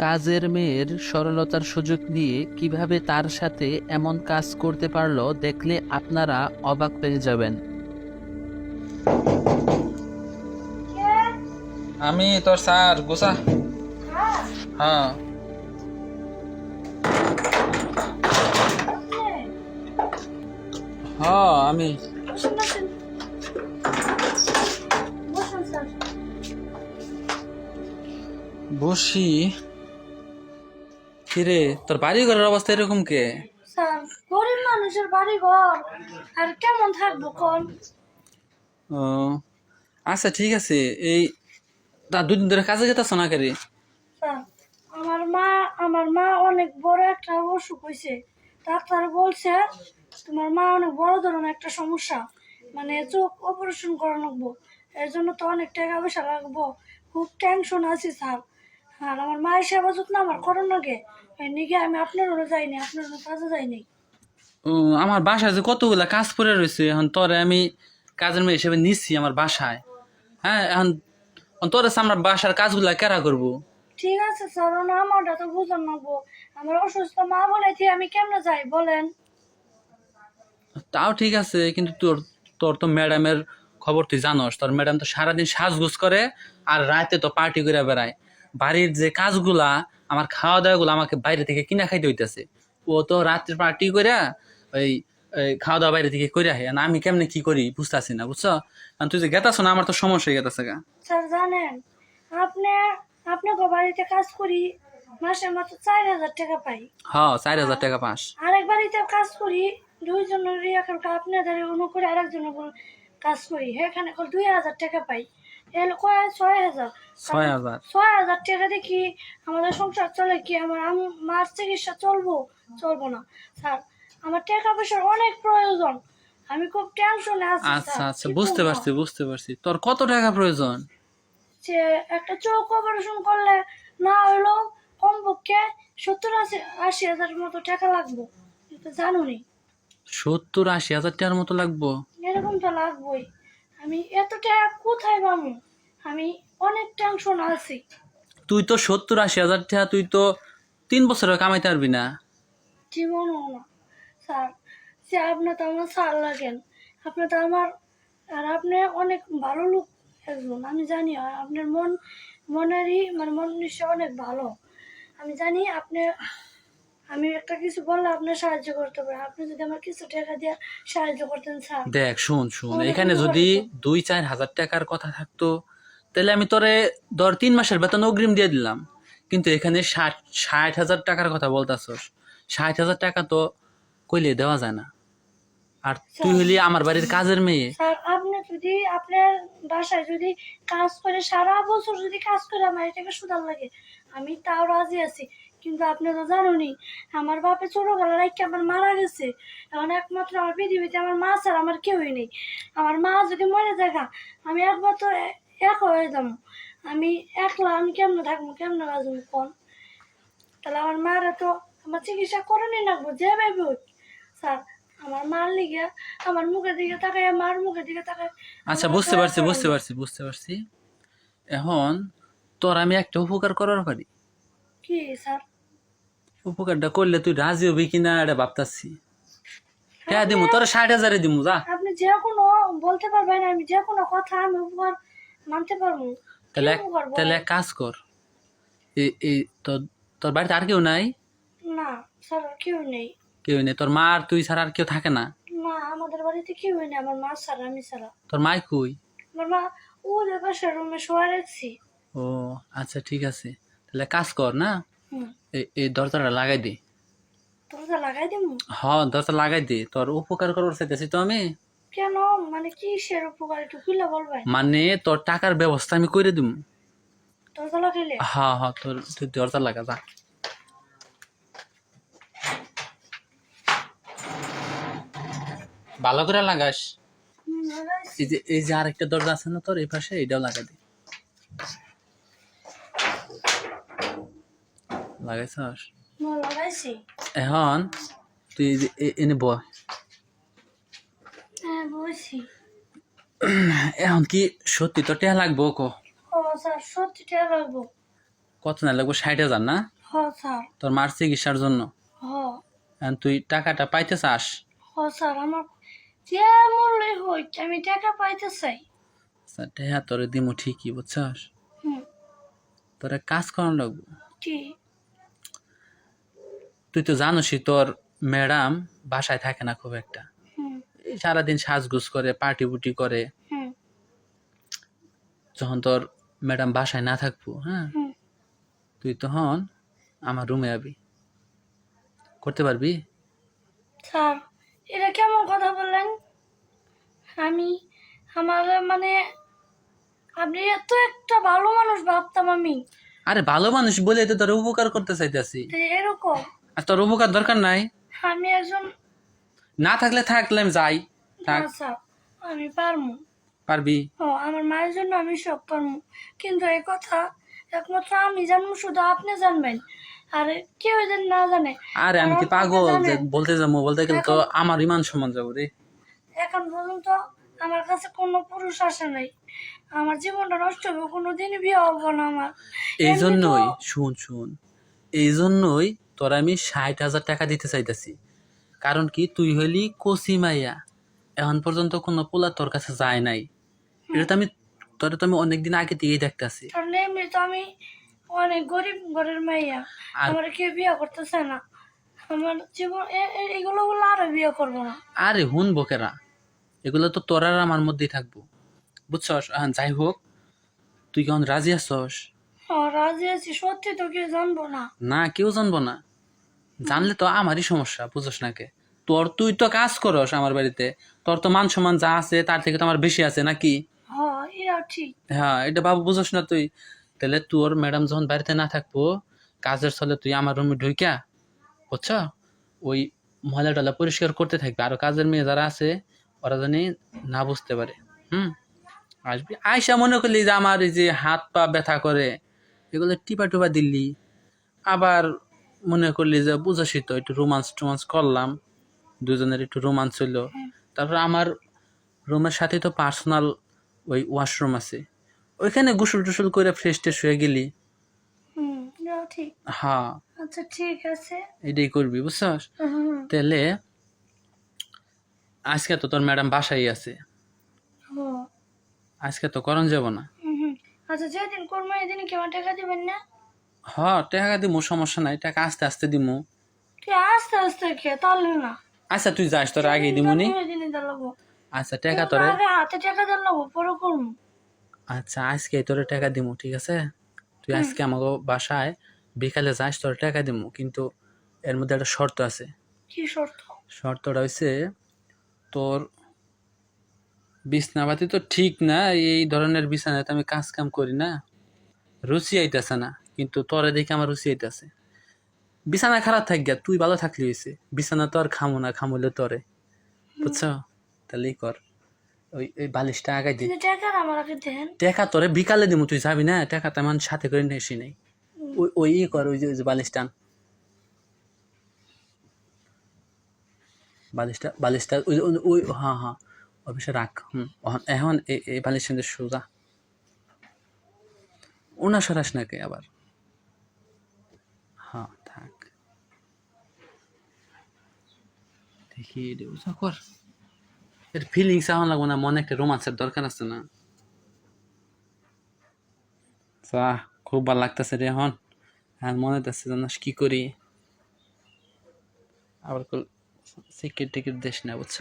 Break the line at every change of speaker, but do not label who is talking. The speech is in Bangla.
কাজের মেয়ের সরলতার সুযোগ নিয়ে কীভাবে তার সাথে এমন কাজ করতে পারল দেখলে আপনারা অবাক পেয়ে যাবেন।
আমি তোর স্যার, গোসা। হ্যাঁ। হ্যাঁ আমি। বসি। কিরে তোর বাড়ি ঘরের অবস্থা এরকম কে?
স্যার গরিব মানুষের বাড়ি ঘর আর কেমন থাকব কোন?
ও আচ্ছা ঠিক আছে এই তা দুদিন ধরে কাজে যেতেছ না কেরে?
আমার মা আমার মা অনেক বড় একটা অসুখ হয়েছে ডাক্তার বলছে তোমার মা অনেক বড় ধরনের একটা সমস্যা মানে চোখ অপারেশন করা লাগবো। এর জন্য তো অনেক টাকা পয়সা লাগবো। খুব টেনশন আছি স্যার। আর আমার মায়ের সেবা যত্ন আমার করার লাগে নিগে আমি আপনার ওরা যাইনি আপনার ওরা কাজে যাইনি।
ও আমার বাসায় যে কতগুলা কাজ পড়ে রয়েছে এখন তোরে আমি কাজের মেয়ে হিসেবে নিচ্ছি আমার বাসায়। হ্যাঁ এখন তোর আমার বাসার কাজগুলা কেরা করব?
ঠিক আছে স্যার আমারটা তো বুঝান নেব। আমার অসুস্থ মা বলে আমি কেমনে যাই বলেন।
তাও ঠিক আছে কিন্তু তোর তোর তো ম্যাডামের খবর তুই জানোস তোর ম্যাডাম তো সারাদিন সাজগুজ করে আর রাতে তো পার্টি করে বেড়ায়। বাড়ির যে কাজগুলা আমার খাওয়া দাওয়াগুলো আমাকে বাইরে থেকে কিনা খাইতে হইতেছে। ও তো রাত্রে পার্টি করে ওই খাওয়া দাওয়া বাইরে থেকে করে আহে। আমি কেমনে কি করি বুঝতেছি না বুঝছ? আর তুই যে গেতাছ না আমার তো সমস্যা হয়ে গেতেছে গা।
স্যার জানেন আপনি আপনাকে বাড়িতে কাজ করি মাসে মাত্র চার হাজার টাকা পাই।
হ্যাঁ চার হাজার টাকা পাস।
আরেক বাড়িতে কাজ করি দুইজনের রিয়াকার আপনাদের অন্য করে আরেকজনের কাজ করি এখানে দুই হাজার টাকা পাই। ছয় হাজার।
ছয় হাজার।
ছয় হাজার টাকা দেখি আমাদের সংসার চলে কি? আমার আম- মার চিকিৎসা চলবো? চলবো না। স্যার আমার টাকা পয়সার অনেক প্রয়োজন। আমি খুব টেনশনে আছি
আচ্ছা আচ্ছা বুঝতে পারছি বুঝতে পারছি। তোর কত টাকা প্রয়োজন?
যে একটা চোখ অপারেশন করলে না হলেও কমপক্ষে সত্তর আশি আশি হাজার মতো টাকা লাগবে। এটা জানুনি
সত্তর আশি হাজার টাকার মতো লাগবো?
এরকম তো লাগবেই। আমি এত টাকা কোথায় পাবো? আমি অনেক টেনশন আছি।
তুই তো সত্তর আশি হাজার টাকা তুই তো তিন বছরে কামাইতে পারবি না।
জীবনও না স্যার সে আপনি তো আমার স্যার লাগেন আপনি তো আমার আর আপনি অনেক ভালো লোক একজন আমি জানি আর আপনার মন মনেরই মানে মন নিশ্চয় অনেক ভালো। আমি জানি আপনি আমি একটা কিছু বললে আপনি সাহায্য করতে আপনি যদি আমার কিছু টাকা দিয়ে সাহায্য করতেন স্যার।
দেখ শুন শুন। এখানে যদি দুই চার হাজার টাকার কথা থাকতো তাহলে আমি তোরে ধর তিন মাসের বেতন অগ্রিম দিয়ে দিলাম। কিন্তু এখানে ষাট ষাট হাজার টাকার কথা বলতাছস। ষাট হাজার টাকা তো কইলে দেওয়া যায় না। আর তুই হলি আমার বাড়ির কাজের মেয়ে।
স্যার আপনি যদি আপনার বাসায় যদি কাজ করে সারা বছর যদি কাজ করে আমার এটাকে সুদার লাগে। আমি তাও রাজি আছি। কিন্তু আপনি তো জানুনি আমার বাপে ছোটবেলা রাখি আমার মারা গেছে। এখন একমাত্র আমার পৃথিবীতে আমার মা ছাড়া আমার কেউই নেই। আমার মা যদি মরে দেখা আমি একমাত্র এক হয়ে যাব। আমি একলা আমি কেমনে থাকব কেমনে বাজবো কোন? তাহলে আমার মারা তো আমার চিকিৎসা করে নিয়ে রাখব যে ভেবে। স্যার আমার মার লিগে আমার মুখের দিকে তাকায় মার মুখের দিকে তাকায়।
আচ্ছা বুঝতে পারছি বুঝতে পারছি বুঝতে পারছি। এখন তোর আমি একটা উপকার করার পারি।
কি স্যার?
উপকারটা করলে তুই রাজি হবি কিনা এটা ভাবতাছি। হ্যাঁ দিমু তোর ষাট হাজারে দিমু যা।
আপনি যে কোনো বলতে পারবেন আমি যে কোনো কথা আমি উপকার মানতে পারব।
তাহলে? তাহলে এক কাজ কর। এই তোর তোর বাড়িতে আর কেউ নাই?
না স্যার কেউ নেই।
কেউ নেই। তোর মা আর তুই ছাড়া আর কেউ থাকে না?
না আমাদের বাড়িতে কেউ নেই আমার মা ছাড়া আমি ছাড়া।
তোর মাই কই?
আমার মা ও পাশে রুমে শোয়া রাখছি।
ও আচ্ছা ঠিক আছে। তাহলে কাজ কর না? এই দরজাটা লাগাই দে।
তোমরা লাগাই দিমু?
হ দরজা লাগাই দে। তোর উপকার করবার চাইতেছি তো আমি।
কেন? মানে কি সের উপকার? একটু খুলে বলবেন
মানে তোর টাকার ব্যবস্থা আমি করে দিব
দরজা লাগাইলে?
হ্যাঁ হ্যাঁ তোর তুই দরজা লাগা যা। ভালো করে লাগাস। এই যে এই যে আরেকটা দরজা আছে না তোর এই পাশে এটাও লাগা দে। লাগাইছস?
লাগাইছি।
এখন? তুই এনে বয়।
হ্যাঁ
এখন কি সত্যি টেহা লাগবো কো?
সত্যি টের লাগবো।
কত না লাগবে? ষাট হাজার না? তোর মার চিকিৎসার জন্য। তুই টাকাটা পাইতে চাস
স্যার আমার আমি টাকা পাইতে চাই।
তোরে দিমু ঠিকই বুঝছস?
হুম।
তোরে কাজ করানো লাগবো।
কি?
তুই তো জানোসই তোর ম্যাডাম বাসায় থাকে না খুব একটা। সারাদিন সাজগুজ করে পার্টি বুটি করে। যখন তোর ম্যাডাম বাসায় না থাকব হ্যাঁ?
হুম
তুই তখন আমার রুমে আবি। করতে পারবি?
স্যার এটা কেমন কথা বললেন? আমি আমার মানে আপনি এত একটা ভালো মানুষ ভাবতাম আমি।
আরে ভালো মানুষ বলে তো তোর উপকার করতে চাইতেছি।
এরকম।
আর তোর উপকার দরকার নাই?
আমি একজন
না থাকলে থাকলে যাই। থাক।
আচ্ছা আমি পারমু।
পারবি?
ও আমার মায়ের জন্য আমি সব পারমু। কিন্তু এই কথা একমাত্র আমি জানব শুধু আপনি জানবেন। আর কেউ যেন না জানে।
আরে আমি কি পাগল যে বলতে যাব বলতে গেলে তো আমার ইমান সমান যাব রে।
এখন পর্যন্ত আমার কাছে কোনো পুরুষ আসে নাই। আমার জীবনটা নষ্ট হবে কোনো দিনই বিয়ে হব না আমার।
এই জন্যই শুন শুন। এই জন্যই তোর আমি ষাট হাজার টাকা দিতে চাইতেছি। কারণ কি তুই হইলি কচি মাইয়া। এখন পর্যন্ত কোনো পোলা তোর কাছে যায় নাই। এটা তো আমি তোর তো আমি অনেকদিন আগে দিয়েই দেখতেছি।
এমনি তো আমি অনেক গরিব ঘরের মাইয়া। আমার কেউ বিয়ে করতেছে না। আমার জীবন এগুলো বলে আরও বিয়ে করব না।
আরে হুন বকেরা এগুলো তো তোর আর আমার মধ্যেই থাকব। বুঝছস? এখন যাই হোক তুই কেমন রাজি আছস?
রাজি আছি। সত্যি তো কেউ জানব না।
না কেউ জানব না। জানলে তো আমারই সমস্যা বুঝোস না কে? তোর তুই তো কাজ করস আমার বাড়িতে। তোর তো মান সম্মান যা আছে তার থেকে তো আমার বেশি আছে নাকি?
ঠিক।
হ্যাঁ এটা বাবু বুঝোস না তুই। তাহলে তোর ম্যাডাম যখন বাড়িতে না থাকব কাজের ছলে তুই আমার রুমে ঢুইকা বুঝছ? ওই ময়লা টলা পরিষ্কার করতে থাকবে। আরও কাজের মেয়ে যারা আছে ওরা জানি না বুঝতে পারে। হুম? আসবি। আয়সা মনে করলি যে আমার এই যে হাত পা ব্যথা করে এগুলো টিপা টিপা দিল্লি আবার মনে করলি যে বুঝাসি তো একটু রোমান্স টোমান্স করলাম দুজনের একটু রোমান্স হইল। তারপর আমার রুমের সাথে তো পার্সোনাল ওই ওয়াশরুম আছে। ওইখানে গোসল টুসল করে ফ্রেশ ট্রেশ হয়ে গেলি। হ্যাঁ।
আচ্ছা ঠিক আছে।
এটাই করবি বুঝছস? তাহলে আজকে তো তোর ম্যাডাম বাসায় আছে। আজকে তো করণ যাব না।
আচ্ছা যেদিন করব এদিন কি আমার টাকা দিবেন না?
হ টাকা দিমু সমস্যা নাই। টাকা আস্তে আস্তে দিমু।
তুই আস্তে আস্তে খেয়ে তাহলে না।
আচ্ছা তুই যাস তোর আগে
দিনই দিলাবো।
আচ্ছা টাকা তোরে।
আগে হাতে টাকা দিলাবো পরে করব।
আচ্ছা আজকে তোরে টাকা দিমু ঠিক আছে? তুই আজকে আমাকে বাসায় বিকালে যাস তোর টাকা দিমু কিন্তু এর মধ্যে একটা শর্ত আছে।
কি শর্ত?
শর্তটা হচ্ছে তোর বিছনাপাতি তো ঠিক না এই ধরনের বিছানায় তো আমি কাজ কাম করি না। রুচি আইতেছে না। কিন্তু তোরে দেখে আমার রুচি আইতেছে বিছানা খারাপ থাক গিয়া তুই ভালো থাকলি হয়েছে বিছানা তো আর খামো না খামলে তোরে। বুঝছ? তাহলেই কর। ওই ওই বালিশটা আগাই দি।
টাকা
তোরে বিকালে দিমু তুই যাবি না? টাকা তেমন সাথে করে নিয়ে এসি নাই। ওই ওই ই কর ওই যে বালিশটা বালিশটা বালিশটা ওই ওই হ্যাঁ হ্যাঁ। অফিসে রাখ হুম। এখন এই বালিশ সোজা। ওনা সরাস নাকি আবার হ্যাঁ থাক দেখি কর। এর ফিলিংস এখন লাগবে না, মনে একটা রোমান্সের দরকার আছে না। চা খুব ভালো লাগতেছে রে এখন। আর মনে হচ্ছে জানাস কি করি। আবার সিকিট টিকিট দেশ না, বুঝছ?